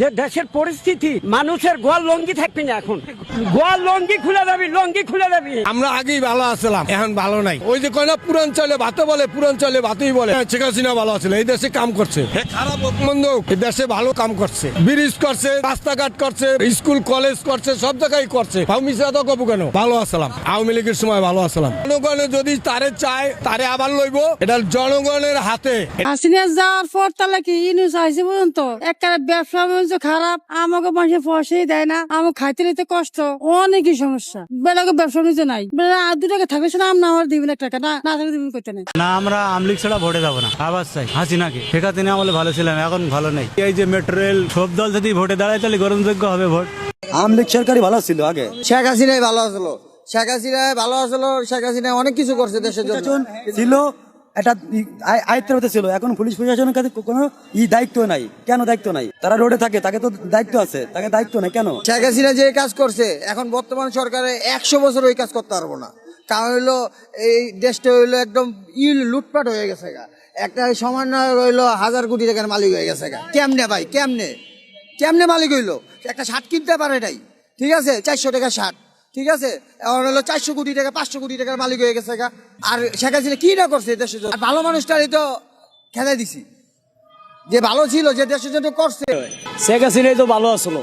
যে দেশের পরিস্থিতি মানুষের গোয়াল লঙ্গি থাকবে না এখন। গোয়াল লঙ্গি খুলে যাবি লঙ্গি খুলে যাবি। আমরা আগেই ভালো আসলাম এখন ভালো নাই। ওই যে কয় না পুরাঞ্চলে ভাতে বলে পুরাঞ্চলে ভাতেই বলে। হ্যাঁ, শেখ হাসিনা ভালো আছিল এই দেশে কাম করছে। খারাপ এই দেশে ভালো কাম করছে। ব্রিজ করছে রাস্তাঘাট করছে স্কুল কলেজ করছে সব জায়গায় করছে। মিশ্রা তো কবু কেন? ভালো আসলাম আওয়ামী লীগের সময় ভালো আসলাম জনগণে যদি তারে চায় তারে আবার লইব এটা জনগণের হাতে। হাসিনা যাওয়ার পর তাহলে কি ইউনিস আইসে পর্যন্ত একটা ব্যবসা বাণিজ্য খারাপ আমাকে মানুষের পয়সাই দেয় না আমার খাইতে নিতে কষ্ট অনেকই সমস্যা। বেলাকে ব্যবসা বাণিজ্য নাই। বেলা আর দু টাকা থাকলে সেটা আমরা আমার দিবেন এক টাকা না না থাকলে দিবেন করতে নেই। না আমরা আমলিক ছাড়া ভোটে যাব না। আবার চাই হাসিনাকে ঠেকা দিনে আমলে ভালো ছিলাম এখন ভালো নেই। এই যে মেট্রো রেল সব দল যদি ভোটে দাঁড়ায় তাহলে গ্রহণযোগ্য হবে ভোট। আমলিক সরকারই ভালো ছিল আগে। শেখ হাসিনাই ভালো আসলো। শেখ হাসিনাই ভালো আসলো শেখ হাসিনা অনেক কিছু করছে দেশের জন্য। ছিল এটা আয়- আয়ত্তের মধ্যে ছিল। এখন পুলিশ প্রশাসনের কাছে কোনো ই দায়িত্ব নাই। কেন দায়িত্ব নাই? তারা রোডে থাকে, তাকে তো দায়িত্ব আছে। তাকে দায়িত্ব নাই, কেন? শেখ হাসিনা যে কাজ করছে, এখন বর্তমান সরকারে একশো বছর ওই কাজ করতে পারব না। কারণ হইল, এই দেশটা হইল একদম ই লুটপাট হয়ে গেছে গা। একটা সমন্বয় হইল হাজার কোটি টাকার মালিক হয়ে গেছে গা। কেমনে ভাই, কেমনে? কেমনে মালিক হইল? একটা শার্ট কিনতে পারে নাই। ঠিক আছে? চারশো টাকা শার্ট ঠিক আছে? হলো চারশো কোটি টাকা, পাঁচশো কোটি টাকার মালিক হয়ে গেছে আর শেখ হাসিনা কি না করছে দেশের জন্য? ভালো মানুষটারই তো খেলে দিছি। যে ভালো ছিল, যে দেশের জন্য করছে। শেখ হাসিনাই তো ভালো আসলো